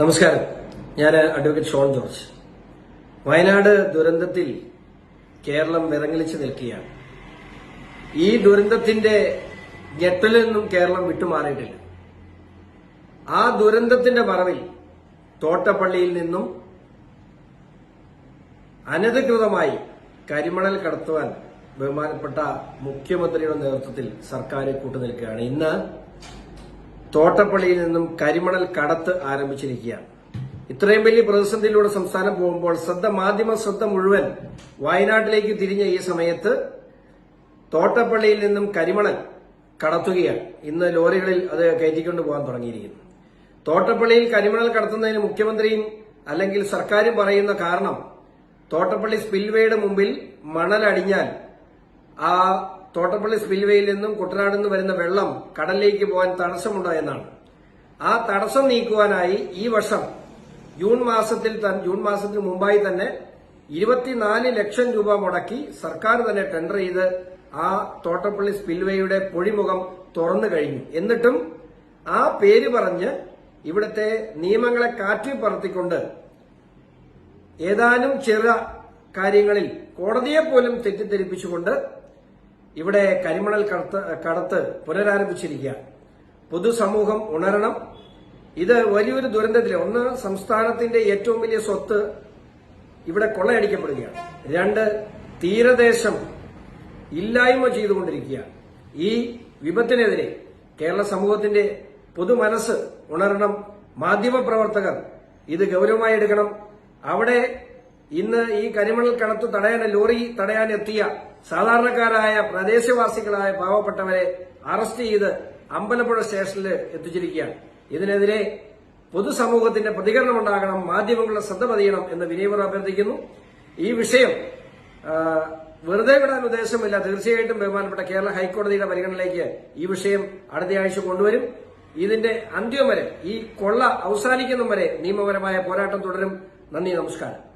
നമസ്കാരം. ഞാൻ അഡ്വക്കേറ്റ് ഷോൺ ജോർജ്. വയനാട് ദുരന്തത്തിൽ കേരളം വിറങ്ങലിച്ച് നിൽക്കുകയാണ്. ഈ ദുരന്തത്തിന്റെ ഞെട്ടലിൽ നിന്നും കേരളം വിട്ടുമാറിയിട്ടില്ല. ആ ദുരന്തത്തിന്റെ മറവിൽ തോട്ടപ്പള്ളിയിൽ നിന്നും അനധികൃതമായി കരിമണൽ കടത്തുവാൻ ബഹുമാനപ്പെട്ട മുഖ്യമന്ത്രിയുടെ നേതൃത്വത്തിൽ സർക്കാർ കൂട്ടുനിൽക്കുകയാണ്. ഇന്ന് തോട്ടപ്പള്ളിയിൽ നിന്നും കരിമണൽ കടത്ത് ആരംഭിച്ചിരിക്കുകയാണ്. ഇത്രയും വലിയ പ്രതിസന്ധിയിലൂടെ സംസ്ഥാനം പോകുമ്പോൾ ശ്രദ്ധ മാധ്യമ ശ്രദ്ധ മുഴുവൻ വയനാട്ടിലേക്ക് തിരിഞ്ഞ ഈ സമയത്ത് തോട്ടപ്പള്ളിയിൽ നിന്നും കരിമണൽ കടത്തുകയാണ്. ഇന്ന് ലോറികളിൽ അത് കയറ്റിക്കൊണ്ട് പോകാൻ തുടങ്ങിയിരിക്കുന്നു. തോട്ടപ്പള്ളിയിൽ കരിമണൽ കടത്തുന്നതിന് മുഖ്യമന്ത്രിയും അല്ലെങ്കിൽ സർക്കാരും പറയുന്ന കാരണം തോട്ടപ്പള്ളി സ്പിൽവേയുടെ മുമ്പിൽ മണലടിഞ്ഞാൽ ആ തോട്ടപ്പള്ളി സ്പിൽവേയിൽ നിന്നും കുട്ടനാട് നിന്ന് വരുന്ന വെള്ളം കടലിലേക്ക് പോകാൻ തടസ്സമുണ്ടോ എന്നാണ്. ആ തടസ്സം നീക്കുവാനായി ഈ വർഷം ജൂൺ മാസത്തിൽ ജൂൺ മാസത്തിന് മുമ്പായി തന്നെ ഇരുപത്തിനാല് ലക്ഷം രൂപ മുടക്കി സർക്കാർ തന്നെ ടെൻഡർ ചെയ്ത് ആ തോട്ടപ്പള്ളി സ്പിൽവേയുടെ പൊഴിമുഖം തുറന്നു കഴിഞ്ഞു. എന്നിട്ടും ആ പേര് പറഞ്ഞ് ഇവിടുത്തെ നിയമങ്ങളെ കാറ്റി പറത്തിക്കൊണ്ട് ഏതാനും ചെറിയ കാര്യങ്ങളിൽ കോടതിയെ പോലും തെറ്റിദ്ധരിപ്പിച്ചുകൊണ്ട് ഇവിടെ കരിമണൽ കടത്ത് കടത്ത് പുനരാരംഭിച്ചിരിക്കുകയാണ്. പൊതുസമൂഹം ഉണരണം. ഇത് വലിയൊരു ദുരന്തത്തിലെ ഒന്ന് സംസ്ഥാനത്തിന്റെ ഏറ്റവും വലിയ സ്വത്ത് ഇവിടെ കൊള്ളയടിക്കപ്പെടുകയാണ്. രണ്ട് തീരദേശം ഇല്ലായ്മ ചെയ്തുകൊണ്ടിരിക്കുകയാണ്. ഈ വിപത്തിനെതിരെ കേരള സമൂഹത്തിന്റെ പൊതുമനസ് ഉണരണം. മാധ്യമപ്രവർത്തകർ ഇത് ഗൗരവമായി എടുക്കണം. അവിടെ ഇന്ന് ഈ കരിമണൽ കണത്ത് തടയാൻ ലോറി തടയാൻ എത്തിയ സാധാരണക്കാരായ പ്രദേശവാസികളായ പാവപ്പെട്ടവരെ അറസ്റ്റ് ചെയ്ത് അമ്പലപ്പുഴ സ്റ്റേഷനിൽ എത്തിച്ചിരിക്കുകയാണ്. ഇതിനെതിരെ പൊതുസമൂഹത്തിന്റെ പ്രതികരണം ഉണ്ടാകണം മാധ്യമങ്ങളുടെ ശ്രദ്ധ പതിയണം എന്ന് വിനയവർ അഭ്യർത്ഥിക്കുന്നു. ഈ വിഷയം വെറുതെ വിടാൻ ഉദ്ദേശമില്ല. തീർച്ചയായിട്ടും ബഹുമാനപ്പെട്ട കേരള ഹൈക്കോടതിയുടെ പരിഗണനയിലേക്ക് ഈ വിഷയം അടുത്ത ആഴ്ച കൊണ്ടുവരും. ഇതിന്റെ അന്ത്യം വരെ ഈ കൊള്ള അവസാനിക്കുന്നതും വരെ നിയമപരമായ പോരാട്ടം തുടരും. നന്ദി നമസ്കാരം.